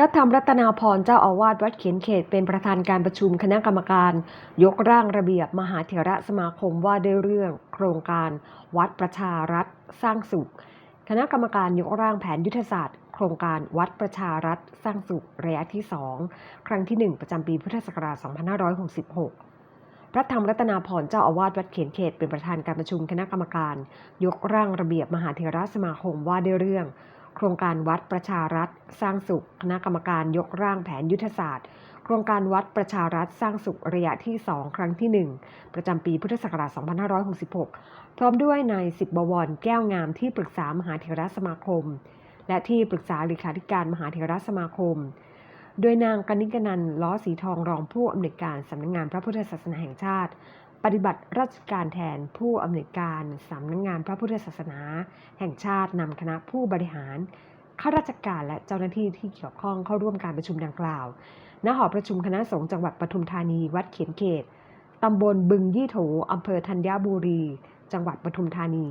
พระธรรมรัตนาพรเจ้าอาวาสวัดเขียนเขตเป็นประธานการประชุมคณะกรรมการ ยกร่างระเบียบมหาเถระสมาคมว่าด้วยเรื่อง โครงการวัดประชารัฐสร้างสุข คณะกรรมการยกร่างแผนยุทธศาสตร์ โครงการวัดประชารัฐสร้างสุขระยะที่ 2 ครั้งที่ 1 ประจำปีพุทธศักราช 2566พระธรรมรัตนาพรเจ้าอาวาสวัดเขียนเขตเป็นประธานการประชุมคณะกรรมการ ยกร่างระเบียบมหาเถรสมาคมว่าด้วยเรื่อง โครงการวัดประชารัฐ สร้างสุข คณะกรรมการยกร่างแผนยุทธศาสตร์ โครงการวัดประชารัฐสร้างสุขระยะที่ 2 ครั้งที่ 1 ประจำปีพุทธศักราช 2566 พร้อมด้วยนายสิบบวรแก้วงามที่ปรึกษามหาเถรสมาคม และที่ปรึกษาเลขาธิการมหาเถรสมาคม โดยนางกนิกนันล้อสีทองรองผู้อำนวยการสำนักงานพระพุทธศาสนาแห่งชาติ ปฏิบัติราชการแทนผู้อำนวยการสำนักงานพระพุทธศาสนา แห่งชาตินำคณะผู้บริหารข้าราชการและเจ้าหน้าที่ที่เกี่ยวข้องเข้าร่วมการประชุมดังกล่าว ณ หอประชุมคณะสงฆ์จังหวัดปทุมธานี วัดเขียนเขต ตำบลบึงยี่โถ อำเภอธัญบุรี จังหวัดปทุมธานี